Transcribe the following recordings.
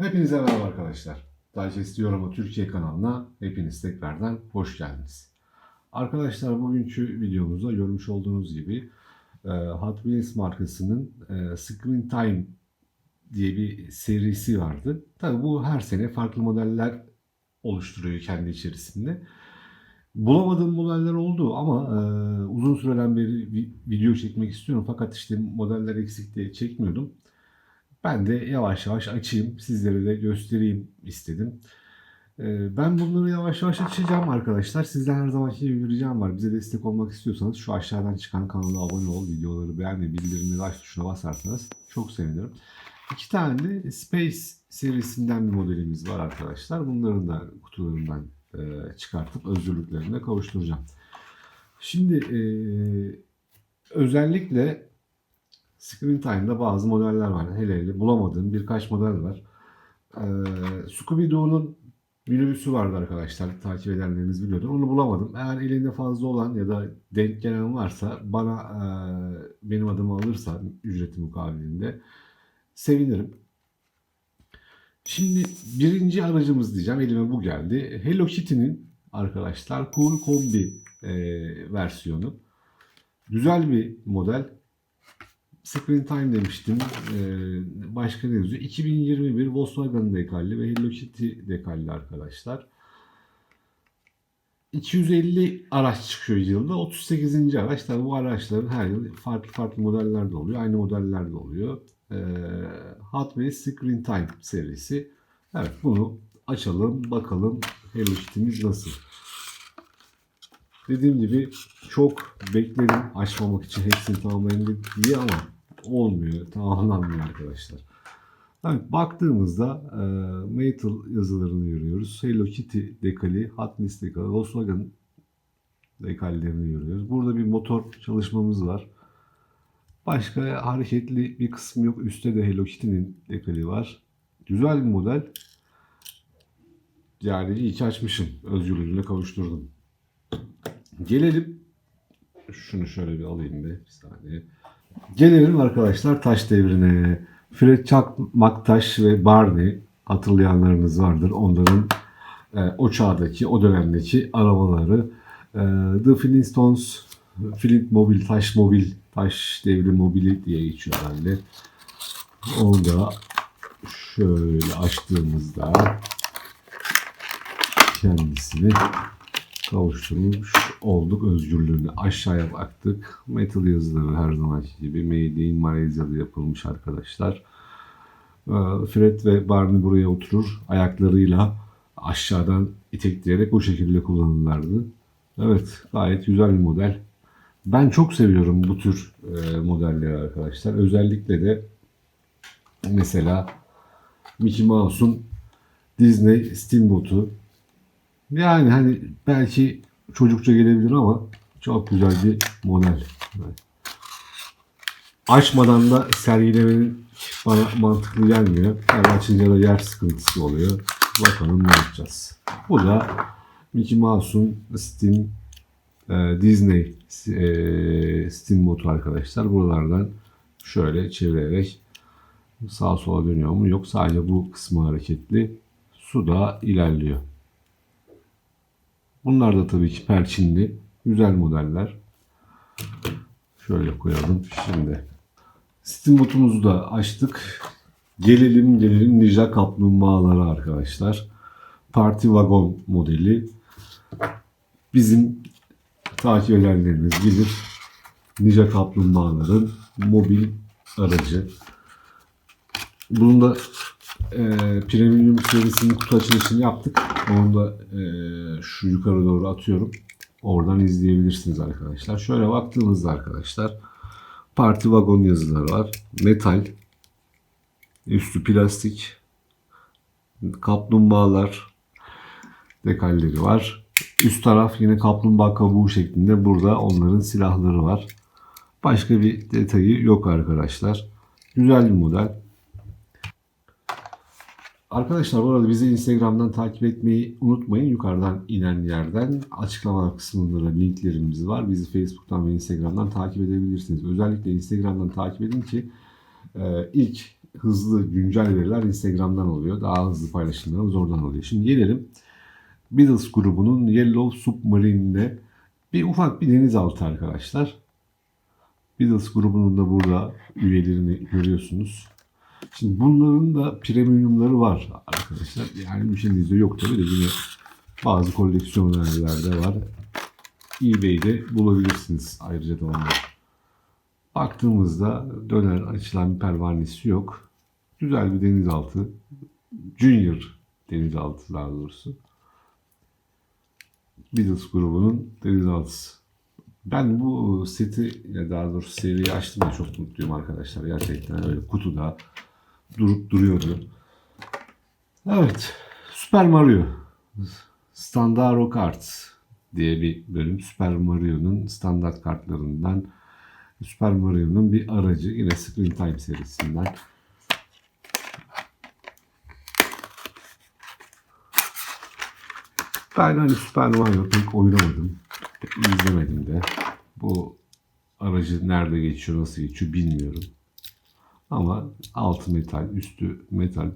Hepinize merhaba arkadaşlar. Digest Yorumu Türkiye kanalına hepiniz tekrardan hoş geldiniz. Arkadaşlar bugünkü videomuzda görmüş olduğunuz gibi e, Hot Wheels markasının e, Screen Time diye bir serisi vardı. Tabi bu her sene farklı modeller oluşturuyor kendi içerisinde. Bulamadığım modeller oldu ama e, uzun süreden beri vi- video çekmek istiyorum fakat işte modeller eksik diye çekmiyordum. Ben de yavaş yavaş açayım, sizlere de göstereyim istedim. Ee, Ben bunları yavaş yavaş açacağım arkadaşlar. Sizden her zamanki gibi bir ricam var. Bize destek olmak istiyorsanız şu aşağıdan çıkan kanala abone ol, videoları beğen bildirimleri aç tuşuna basarsanız çok sevinirim. İki tane Space serisinden bir modelimiz var arkadaşlar. Bunların da kutularından e, çıkartıp özgürlüklerine kavuşturacağım. Şimdi e, özellikle Screen Time'da bazı modeller var. Hele hele bulamadığım birkaç model var. Ee, Scooby-Doo'nun minibüsü vardı arkadaşlar. Takip edenleriniz biliyordur. Onu bulamadım. Eğer elinde fazla olan ya da denk gelen varsa bana e, benim adımı alırsa ücreti mukabilinde sevinirim. Şimdi birinci aracımız diyeceğim. Elime bu geldi. Hello Kitty'nin arkadaşlar Cool Kombi e, versiyonu. Güzel bir model. Screen Time demiştim. Ee, başka ne yazıyor? 2021 Volkswagen dekalli ve Hello Kitty dekalli arkadaşlar. 250 araç çıkıyor yılda. 38. araç. Tabii bu araçların her yıl farklı farklı modeller de oluyor. Aynı modeller de oluyor. Ee, Hot Wheels Screen Time serisi. Evet bunu açalım bakalım Hello Kitty'miz nasıl. Dediğim gibi çok bekledim açmamak için hepsini tamamlayayım diye ama olmuyor, tamamlanmıyor arkadaşlar. Evet, baktığımızda e, Metal yazılarını görüyoruz. Hello Kitty dekali, Hot Wheels dekali, Volkswagen dekallerini görüyoruz. Burada bir motor çalışmamız var. Başka hareketli bir kısım yok. Üstte de Hello Kitty'nin dekali var. Güzel bir model. Yani iyi ki açmışım. Özgürlüğüne kavuşturdum. Gelelim. Şunu şöyle bir alayım bir, bir saniye. Gelelim arkadaşlar taş devrine. Fred Çakmaktaş ve Barney hatırlayanlarınız vardır. Onların e, o çağdaki, o dönemdeki arabaları. E, The Flintstones, Flint Mobil, Taş Mobil, Taş Devri Mobili diye geçiyor herhalde. Onu da şöyle açtığımızda kendisini kavuşturmuş olduk özgürlüğüne. Aşağıya baktık. Metal yazıları her zamanki gibi Made in Malezya'da yapılmış arkadaşlar. Ee, Fred ve Barney buraya oturur. Ayaklarıyla aşağıdan itekleyerek o şekilde kullanırlardı. Evet gayet güzel bir model. Ben çok seviyorum bu tür e, modelleri arkadaşlar. Özellikle de mesela Mickey Mouse'un Disney Steamboat'u yani hani belki çocukça gelebilir ama çok güzel bir model. Evet. Açmadan da sergilemenin bana mantıklı gelmiyor. Yani açınca da yer sıkıntısı oluyor. Bakalım ne yapacağız. Bu da Mickey Mouse'un Steam e, Disney e, Steamboat'u arkadaşlar. Buralardan şöyle çevirerek sağa sola dönüyor mu? Yok sadece bu kısmı hareketli. Su da ilerliyor. Bunlar da tabii ki perçinli. Güzel modeller. Şöyle koyalım şimdi. Steamboat'umuzu da açtık. Gelelim gelelim Ninja kaplumbağaları arkadaşlar. Parti wagon modeli. Bizim takip edenleriniz bilir. Ninja kaplumbağaların mobil aracı. Bunun da e, premium serisinin kutu açılışını yaptık. Onu da e, şu yukarı doğru atıyorum. Oradan izleyebilirsiniz arkadaşlar. Şöyle baktığımızda arkadaşlar parti vagon yazıları var. Metal. Üstü plastik. Kaplumbağalar dekalleri var. Üst taraf yine kaplumbağa kabuğu şeklinde. Burada onların silahları var. Başka bir detayı yok arkadaşlar. Güzel bir model. Arkadaşlar bu arada bizi Instagram'dan takip etmeyi unutmayın. Yukarıdan inen yerden açıklama kısmında da linklerimiz var. Bizi Facebook'tan ve Instagram'dan takip edebilirsiniz. Özellikle Instagram'dan takip edin ki e, ilk hızlı güncel veriler Instagram'dan oluyor. Daha hızlı paylaşımlarımız oradan oluyor. Şimdi gelelim Beatles grubunun Yellow Submarine'de bir ufak bir denizaltı arkadaşlar. Beatles grubunun da burada üyelerini görüyorsunuz. Şimdi bunların da premiumları var arkadaşlar. Yani ülkemizde yok tabii de yine bazı koleksiyonerlerde var. eBay'de bulabilirsiniz ayrıca da onları. Baktığımızda döner açılan bir pervanesi yok. Güzel bir denizaltı. Junior denizaltı daha doğrusu. Beatles grubunun denizaltısı. Ben bu seti daha doğrusu seriyi açtım da çok mutluyum arkadaşlar. Gerçekten öyle kutuda durup duruyordu. Evet. Super Mario. Standard Cards diye bir bölüm. Super Mario'nun standart kartlarından Super Mario'nun bir aracı. Yine Screen Time serisinden. Ben hani Super Mario pek oynamadım. Pek izlemedim de. Bu aracı nerede geçiyor, nasıl geçiyor bilmiyorum. Ama altı metal, üstü metal.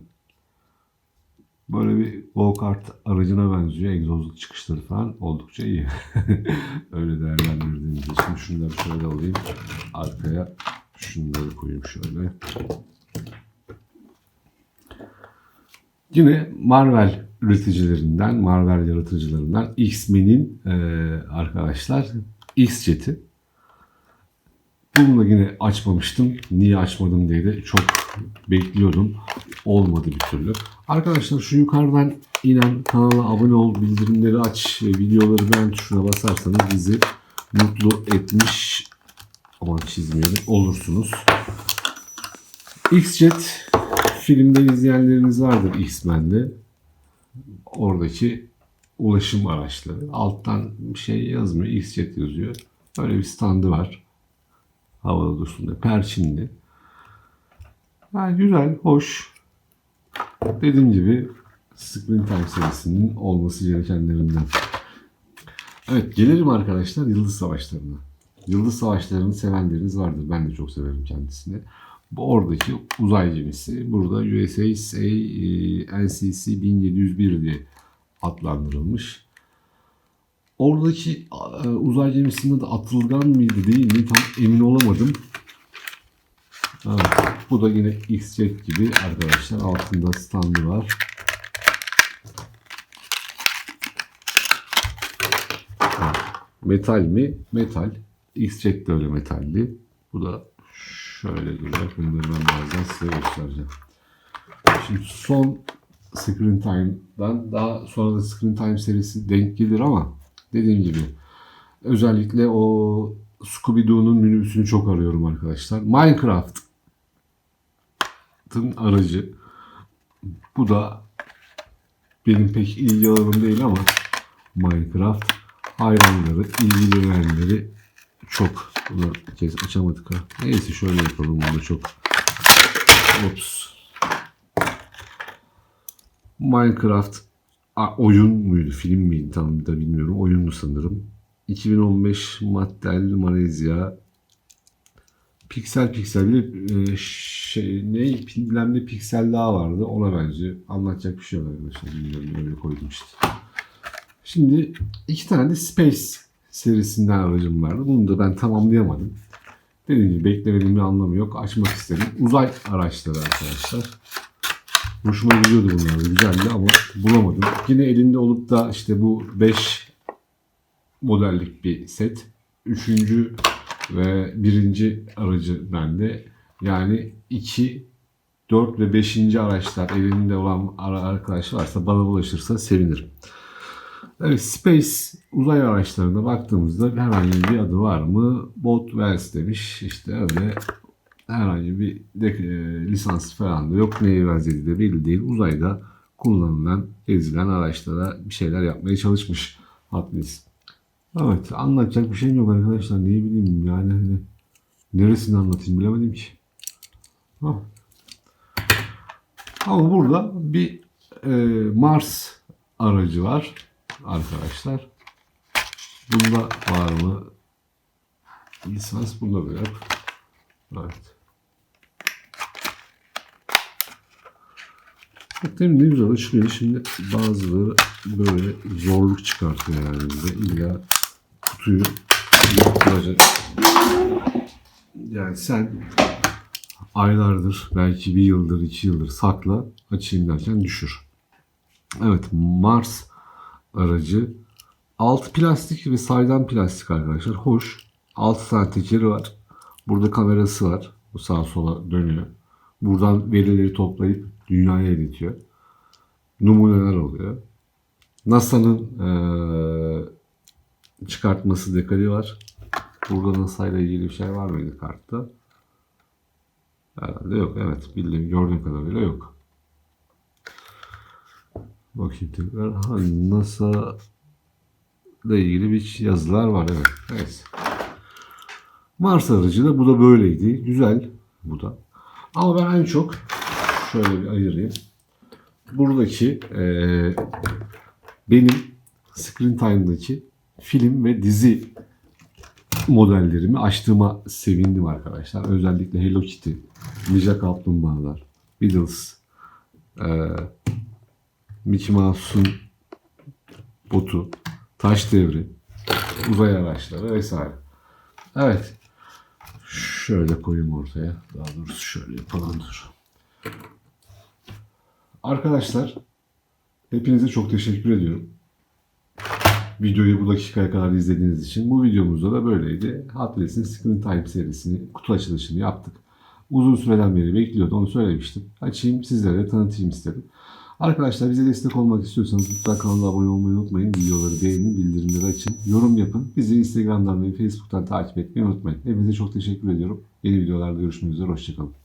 Böyle bir go-kart aracına benziyor. Egzozluk çıkışları falan oldukça iyi. Öyle değerlendirdiğimizde. Şimdi şunları şöyle alayım. Arkaya şunları koyayım şöyle. Yine Marvel üreticilerinden, Marvel yaratıcılarından X-Men'in eee, arkadaşlar X-Jet'i. Bunu da yine açmamıştım. Niye açmadım diye de çok bekliyordum. Olmadı bir türlü. Arkadaşlar şu yukarıdan inen kanala abone ol, bildirimleri aç, videoları beğen tuşuna basarsanız bizi mutlu etmiş aman çizmeyelim olursunuz. X-Jet filmden izleyenleriniz vardır X-Men'de. Oradaki ulaşım araçları. Alttan bir şey yazmıyor. X-Jet yazıyor. Böyle bir standı var havada dursun Perçinli. Yani güzel, hoş. Dediğim gibi Screen Time serisinin olması gerekenlerinden. Evet gelelim arkadaşlar Yıldız Savaşları'na. Yıldız Savaşları'nı sevenleriniz vardır. Ben de çok severim kendisini. Bu oradaki uzay gemisi. Burada USS e, NCC 1701 diye adlandırılmış. Oradaki e, uzay gemisinde de atılgan mıydı değil mi tam emin olamadım. Evet, bu da yine X-Jet gibi arkadaşlar. Altında standı var. Metal mi? Metal. X-Jet de öyle metalli. Bu da şöyle duruyor. Bunları ben bazen size göstereceğim. Şimdi son Screen Time'dan daha sonra da Screen Time serisi denk gelir ama dediğim gibi özellikle o Scooby-Doo'nun minibüsünü çok arıyorum arkadaşlar. Minecraft'ın aracı. Bu da benim pek ilgi alanım değil ama Minecraft hayranları, ilgilenenleri çok. Bunu bir kez açamadık ha. Neyse şöyle yapalım bunu çok. Ops. Minecraft oyun muydu, film miydi tam da bilmiyorum. Oyundu sanırım. 2015 Mattel Malezya piksel pikselli e, şey ne bilmem ne piksel daha vardı ona benziyor. Anlatacak bir şey yok arkadaşlar. Bilmiyorum öyle koydum işte. Şimdi iki tane de Space serisinden aracım vardı. Bunu da ben tamamlayamadım. Dediğim gibi beklemenin bir anlamı yok. Açmak istedim. Uzay araçları arkadaşlar. Hoşuma gidiyordu bunlar. Güzeldi ama bulamadım. Yine elinde olup da işte bu 5 modellik bir set. Üçüncü ve birinci aracı bende. Yani 2, 4 ve 5. araçlar elinde olan arkadaş varsa bana ulaşırsa sevinirim. Evet Space uzay araçlarına baktığımızda herhangi bir adı var mı? Bot Wells demiş. İşte öyle herhangi bir de, e, lisans falan da yok. Neye benzediği de belli değil. Uzayda kullanılan, gezilen araçlara bir şeyler yapmaya çalışmış Wheels. Evet anlatacak bir şeyim yok arkadaşlar. Ne bileyim yani hani neresini anlatayım bilemedim ki. Ha. Ama burada bir e, Mars aracı var arkadaşlar. Bunda var mı? Lisans bunda da yok. Evet. Demin ne güzel açılıyor. Şimdi bazıları böyle zorluk çıkartıyor yani bize. İlla kutuyu yaptıracak. Yani sen aylardır, belki bir yıldır, iki yıldır sakla, açayım derken düşür. Evet, Mars aracı alt plastik ve saydam plastik arkadaşlar. Hoş. 6 tane tekeri var. Burada kamerası var. Bu sağa sola dönüyor. Buradan verileri toplayıp dünyaya iletiyor. Numuneler oluyor. NASA'nın eee, çıkartması dekali var. Burada NASA ile ilgili bir şey var mıydı kartta? Herhalde yok. Evet. Bildiğim gördüğüm kadarıyla yok. Bakayım tekrar. Ha, NASA ile ilgili bir yazılar var. Evet. Neyse. Mars aracı da bu da böyleydi. Güzel bu da. Ama ben en çok şöyle bir ayırayım. Buradaki eee, benim Screen Time'daki film ve dizi modellerimi açtığıma sevindim arkadaşlar. Özellikle Hello Kitty, Ninja Kaplumbağalar, Beatles, eee Mickey Mouse'un botu, Taş Devri, uzay araçları vesaire. Evet. Şöyle koyayım ortaya. Daha doğrusu şöyle yapalım dur. Arkadaşlar hepinize çok teşekkür ediyorum. Videoyu bu dakikaya kadar izlediğiniz için. Bu videomuzda da böyleydi. Hot Wheels'in Screen Time serisini, kutu açılışını yaptık. Uzun süreden beri bekliyordu, onu söylemiştim. Açayım, sizlere de tanıtayım istedim. Arkadaşlar bize destek olmak istiyorsanız lütfen kanala abone olmayı unutmayın. Videoları beğenin, bildirimleri açın, yorum yapın. Bizi Instagram'dan ve Facebook'tan takip etmeyi unutmayın. Hepinize çok teşekkür ediyorum. Yeni videolarda görüşmek üzere, hoşçakalın.